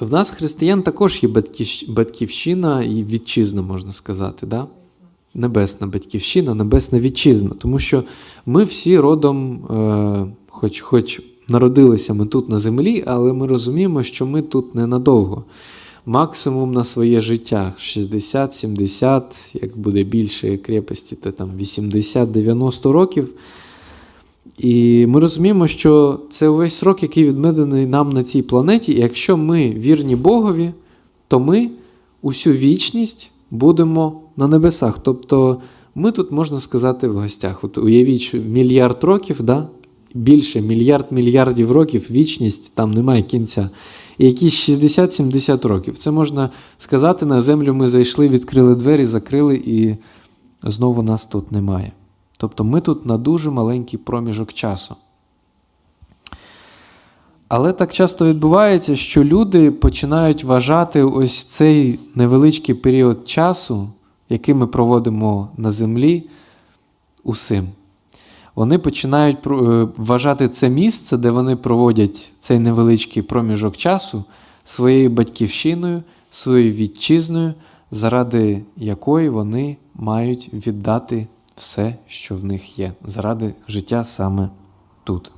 В нас, християн, також є батьківщина і вітчизна, можна сказати. Да? Небесна батьківщина, небесна вітчизна. Тому що ми всі родом, е, хоч, хоч народилися ми тут на землі, але ми розуміємо, що ми тут ненадовго. Максимум на своє життя 60-70, як буде більше крепості, то там 80-90 років. І ми розуміємо, що це увесь срок, який відмедений нам на цій планеті. І якщо ми вірні Богові, то ми усю вічність будемо на небесах. Тобто ми тут, можна сказати, в гостях. От уявіть, що мільярд років, да? більше мільярд мільярдів років, вічність, там немає кінця. І якісь 60-70 років. Це можна сказати, на землю ми зайшли, відкрили двері, закрили, і знову нас тут немає. Тобто ми тут на дуже маленький проміжок часу. Але так часто відбувається, що люди починають вважати ось цей невеличкий період часу, який ми проводимо на землі, усім. Вони починають е, вважати це місце, де вони проводять цей невеличкий проміжок часу своєю батьківщиною, своєю вітчизною, заради якої вони мають віддати все, що в них є, заради життя саме тут.